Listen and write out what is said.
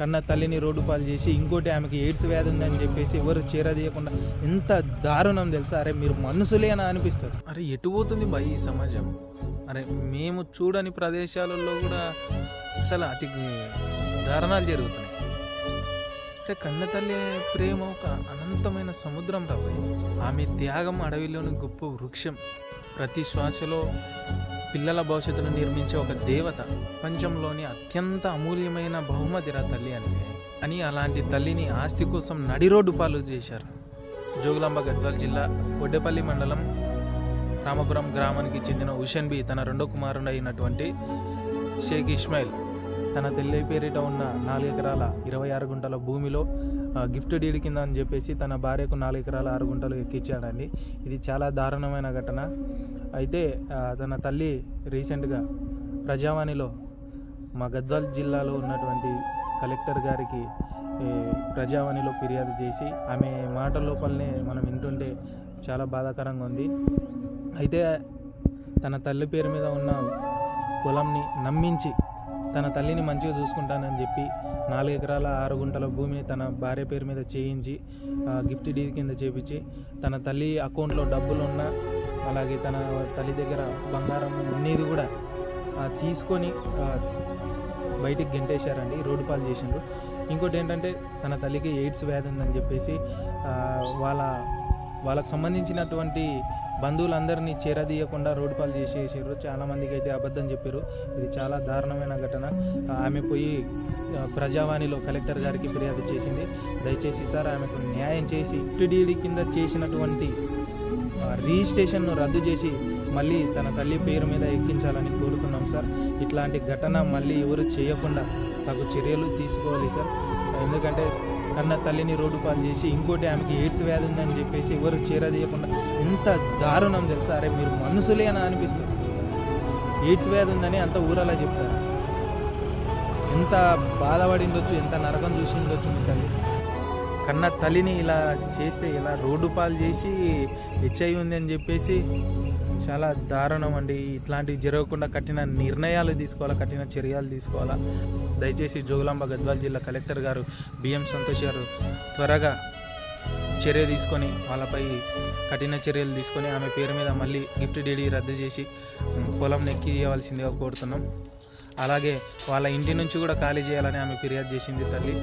కన్న తల్లిని రోడ్డు పాలు చేసి ఇంకోటి ఆమెకి ఎయిడ్స్ వ్యాధి ఉందని చెప్పేసి ఎవరు చేరదీయకుండా ఎంత దారుణం తెలుసా? అరే మీరు మనసులేనా అనిపిస్తారు అరే ఎటు పోతుంది బా ఈ సమాజం? అరే మేము చూడని ప్రదేశాలలో కూడా అసలు అతి దారుణాలు జరుగుతున్నాయి. అంటే కన్న తల్లి ప్రేమ ఒక అనంతమైన సముద్రం రాబోయే ఆమె త్యాగం అడవిలోని గొప్ప వృక్షం. ప్రతి శ్వాసలో పిల్లల భవిష్యత్తును నిర్మించే ఒక దేవత ప్రపంచంలోని అత్యంత అమూల్యమైన బహుమతిరా తల్లి అంటే అని అలాంటి తల్లిని ఆస్తి కోసం నడి రోడ్డు పాలు చేశారు. జోగులాంబ గద్వాల్ జిల్లా ఒడ్డేపల్లి మండలం రామపురం గ్రామానికి చెందిన హుషన్ బి తన రెండో కుమారుడు అయినటువంటి షేక్ ఇస్మాయిల్. తన తెల్లి పేరిట ఉన్న నాలుగు ఎకరాల ఇరవై ఆరు గుంటల భూమిలో గిఫ్ట్ డీడ్ కింద అని చెప్పేసి తన భార్యకు నాలుగు ఎకరాల ఆరు గుంటలు ఎక్కించాడండి ఇది చాలా దారుణమైన ఘటన. అయితే తన తల్లి రీసెంట్గా ప్రజావాణిలో మా గద్వాల్ జిల్లాలో ఉన్నటువంటి కలెక్టర్ గారికి ప్రజావాణిలో ఫిర్యాదు చేసి ఆమె మాట లోపలనే మనం వింటుంటే చాలా బాధాకరంగా ఉంది. అయితే తన తల్లి పేరు మీద ఉన్న పొలంని నమ్మించి తన తల్లిని మంచిగా చూసుకుంటానని చెప్పి నాలుగు ఎకరాల ఆరు గుంటల భూమిని తన భార్య పేరు మీద చేయించి గిఫ్ట్ డీ కింద చేపించి తన తల్లి అకౌంట్లో డబ్బులు ఉన్నా అలాగే తన తల్లి దగ్గర బంగారం ఉన్నది కూడా తీసుకొని బయటికి గెంటేశారండి రోడ్డు పాలు చేసిండ్రు. ఇంకోటి ఏంటంటే తన తల్లికి ఎయిడ్స్ వ్యాధి ఉందని చెప్పేసి వాళ్ళ వాళ్ళకు సంబంధించినటువంటి బంధువులందరినీ చేరదీయకుండా రోడ్డు పాలు చేసేసారు. చాలామందికి అయితే అబద్ధం చెప్పారు. ఇది చాలా దారుణమైన ఘటన. ఆమె పోయి ప్రజావాణిలో కలెక్టర్ గారికి ఫిర్యాదు చేసింది. దయచేసి సార్ ఆమెకు న్యాయం చేసి టీడీడీ కింద చేసినటువంటి రిజిస్ట్రేషన్ను రద్దు చేసి మళ్ళీ తన తల్లి పేరు మీద ఎక్కించాలని కోరుతున్నాం సార్. ఇట్లాంటి ఘటన మళ్ళీ ఎవరు చేయకుండా తగు చర్యలు తీసుకోవాలి సార్. ఎందుకంటే కన్న తల్లిని రోడ్డు పాలు చేసి ఇంకోటి ఆమెకి ఎయిడ్స్ వ్యాధి ఉందని చెప్పేసి ఎవరు చేరదీయకుండా ఎంత దారుణం తెలుసా? అరే మీరు మనుషులేనా అనిపిస్తుంది. ఎయిడ్స్ వ్యాధి ఉందని అంత ఊరలా చెప్తారు? ఎంత బాధపడి ఉండొచ్చు ఎంత నరకం చూసి ఉండొచ్చు మీ తల్లి. కన్న తల్లిని ఇలా చేస్తే ఇలా రోడ్డు పాలు చేసి హెచ్ఐ ఉంది అని చెప్పేసి చాలా దారుణం అండి. ఇట్లాంటివి జరగకుండా కఠిన నిర్ణయాలు తీసుకోవాలా కఠిన చర్యలు తీసుకోవాలా? దయచేసి జోగులాంబ గద్వాల్ జిల్లా కలెక్టర్ గారు బిఎం సంతోష్ గారు త్వరగా చర్య తీసుకొని వాళ్ళపై కఠిన చర్యలు తీసుకొని ఆమె పేరు మీద మళ్ళీ గిఫ్ట్ డీడీ రద్దు చేసి పొలం నెక్కి ఇవ్వాల్సిందిగా కోరుతున్నాం. అలాగే వాళ్ళ ఇంటి నుంచి కూడా ఖాళీ చేయాలని ఆమె ఫిర్యాదు చేసింది తల్లి.